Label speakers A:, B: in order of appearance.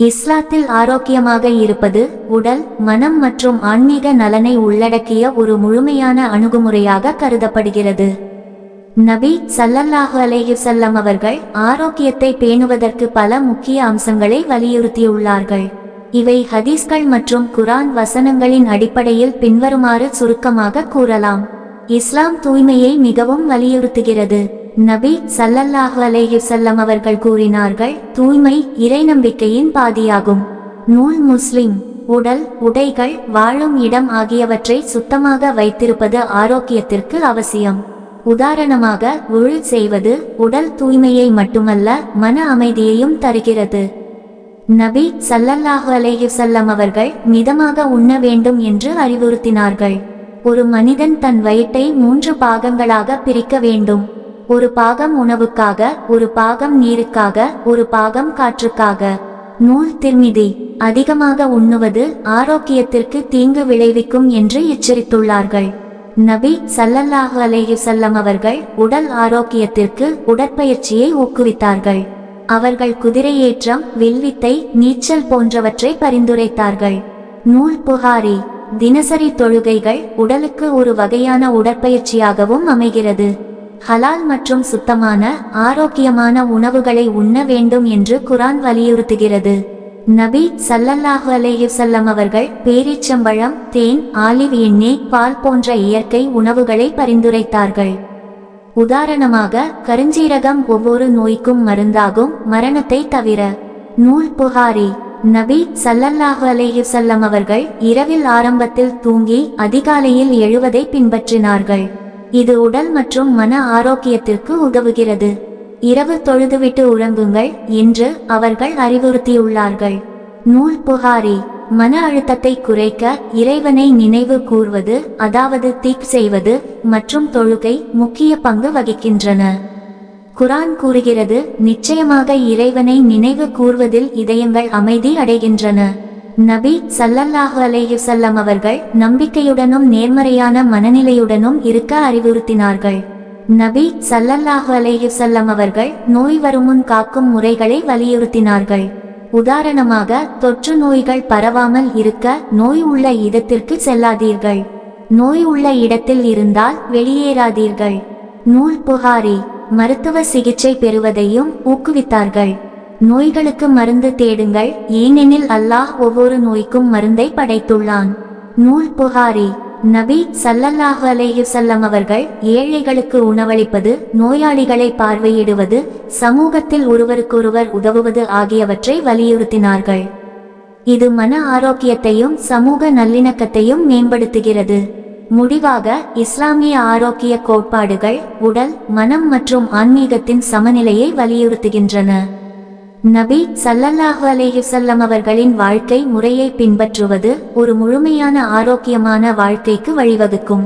A: இஸ்லாத்தில் ஆரோக்கியமாக இருப்பது உடல் மனம் மற்றும் ஆன்மீக நலனை உள்ளடக்கிய ஒரு முழுமையான அணுகுமுறையாக கருதப்படுகிறது. நபி சல்லல்லாஹு அலைஹி அவர்கள் ஆரோக்கியத்தை பேணுவதற்கு பல முக்கிய அம்சங்களை வலியுறுத்தியுள்ளார்கள். இவை ஹதீஸ்கள் மற்றும் குரான் வசனங்களின் அடிப்படையில் பின்வருமாறு சுருக்கமாக கூறலாம். இஸ்லாம் தூய்மையை மிகவும் வலியுறுத்துகிறது. நபி சல்லல்லாஹ் அலைஹி வஸல்லம் அவர்கள் கூறினார்கள் தூய்மை இறை நம்பிக்கையின் பாதியாகும். நூல் முஸ்லிம் உடல் உடைகள் வாழும் இடம் ஆகியவற்றை சுத்தமாக வைத்திருப்பது ஆரோக்கியத்திற்கு அவசியம். உதாரணமாக உள் செய்வது உடல் தூய்மையை மட்டுமல்ல மன அமைதியையும் தருகிறது. நபி சல்லல்லாஹு அலைஹி வஸல்லம் அவர்கள் மிதமாக உண்ண வேண்டும் என்று அறிவுறுத்தினார்கள். ஒரு மனிதன் தன் வயிற்றை மூன்று பாகங்களாக பிரிக்க வேண்டும். ஒரு பாகம் உணவுக்காக ஒரு பாகம் நீருக்காக ஒரு பாகம் காற்றுக்காக. நூல் திருமிதி. அதிகமாக உண்ணுவது ஆரோக்கியத்திற்கு தீங்கு விளைவிக்கும் என்று எச்சரித்துள்ளார்கள். நபி ஸல்லல்லாஹு அலைஹி அவர்கள் உடல் ஆரோக்கியத்திற்கு உடற்பயிற்சியை ஊக்குவித்தார்கள். அவர்கள் குதிரையேற்றம் வில்வித்தை நீச்சல் போன்றவற்றை பரிந்துரைத்தார்கள். நூல் புகாரி. தினசரி தொழுகைகள் உடலுக்கு ஒரு வகையான உடற்பயிற்சியாகவும் அமைகிறது. ஹலால் மற்றும் சுத்தமான ஆரோக்கியமான உணவுகளை உண்ண வேண்டும் என்று குரான் வலியுறுத்துகிறது. நபி சல்லல்லாஹு அலைஹி அவர்கள் பேரீச்சம்பழம் தேன் ஆலிவ் எண்ணெய் பால் போன்ற இயற்கை உணவுகளை பரிந்துரைத்தார்கள். உதாரணமாக கருஞ்சீரகம் ஒவ்வொரு நோய்க்கும் மருந்தாகும் மரணத்தை தவிர. நூல் புகாரி. நபி சல்லல்லாஹு அலைஹி அவர்கள் இரவில் ஆரம்பத்தில் தூங்கி அதிகாலையில் எழுவதை பின்பற்றினார்கள். இது உடல் மற்றும் மன ஆரோக்கியத்திற்கு உதவுகிறது. இரவு தொழுதுவிட்டு உறங்குங்கள் என்று அவர்கள் அறிவுறுத்தியுள்ளார்கள். நூல் புகாரி. மன அழுத்தத்தை குறைக்க இறைவனை நினைவு கூர்வது அதாவது தீக் செய்வது மற்றும் தொழுகை முக்கிய பங்கு வகிக்கின்றன. குரான் கூறுகிறது நிச்சயமாக இறைவனை நினைவு கூர்வதில் இதயங்கள் அமைதி அடைகின்றன. நபி சல்லல்லாஹு அலைஹி வஸல்லம் அவர்கள் நம்பிக்கையுடனும் நேர்மறையான மனநிலையுடனும் இருக்க அறிவுறுத்தினார்கள். நபி சல்லல்லாஹு அலைஹி வஸல்லம் அவர்கள் நோய் வருமுன் காக்கும் முறைகளை வலியுறுத்தினார்கள். உதாரணமாக தொற்று நோய்கள் பரவாமல் இருக்க நோய் உள்ள இடத்திற்கு செல்லாதீர்கள். நோய் உள்ள இடத்தில் இருந்தால் வெளியேறாதீர்கள். நூல் புகாரி மருத்துவ சிகிச்சை பெறுவதையும் ஊக்குவித்தார்கள். நோய்களுக்கு மருந்து தேடுங்கள். ஏனெனில் அல்லாஹ் ஒவ்வொரு நோய்க்கும் மருந்தை படைத்துள்ளான். நூல் புகாரி. நபி சல்லல்லாஹு அலைஹி அவர்கள் ஏழைகளுக்கு உணவளிப்பது நோயாளிகளை பார்வையிடுவது சமூகத்தில் ஒருவருக்கொருவர் உதவுவது ஆகியவற்றை வலியுறுத்தினார்கள். இது மன ஆரோக்கியத்தையும் சமூக நல்லிணக்கத்தையும் மேம்படுத்துகிறது. முடிவாக இஸ்லாமிய ஆரோக்கிய கோட்பாடுகள் உடல் மனம் மற்றும் ஆன்மீகத்தின் சமநிலையை வலியுறுத்துகின்றன. நபி சல்லல்லாஹு அலேஹுசல்லம் அவர்களின் வாழ்க்கை முறையை பின்பற்றுவது ஒரு முழுமையான ஆரோக்கியமான வாழ்க்கைக்கு வழிவகுக்கும்.